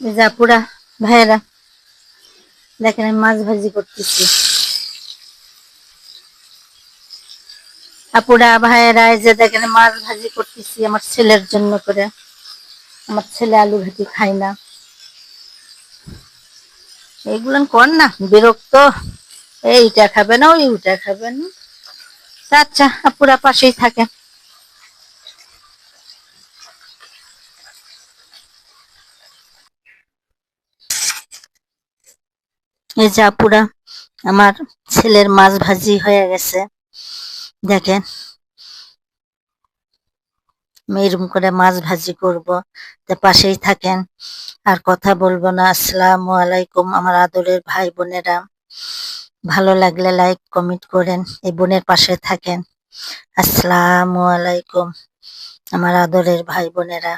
আপুরা ভাইয়েরা, দেখেন আমি মাছ ভাজি করতেছি। আপুরা, ভাইয়েরা যে দেখেন মাছ ভাজি করতেছি আমার ছেলের জন্য করে। আমার ছেলে আলু ভাজি খায় না। এইগুলো কর না, বিরক্ত। এইটা খাবে না, ওইটা খাবে না। আচ্ছা আপুরা পাশেই থাকে। এই যে আপুরা আমার ছেলের মাছ ভাজি হয়ে গেছে। দেখেন। আমি এরকম করে মাছ ভাজি করব। তা পাশেই থাকেন। আর কথা বলব না। আসসালামু আলাইকুম আমার আদরের ভাই বোনেরা। ভালো লাগলে লাইক, কমেন্ট করেন। এই বোনের পাশে থাকেন। আসসালামু আলাইকুম আমার আদরের ভাই বোনেরা।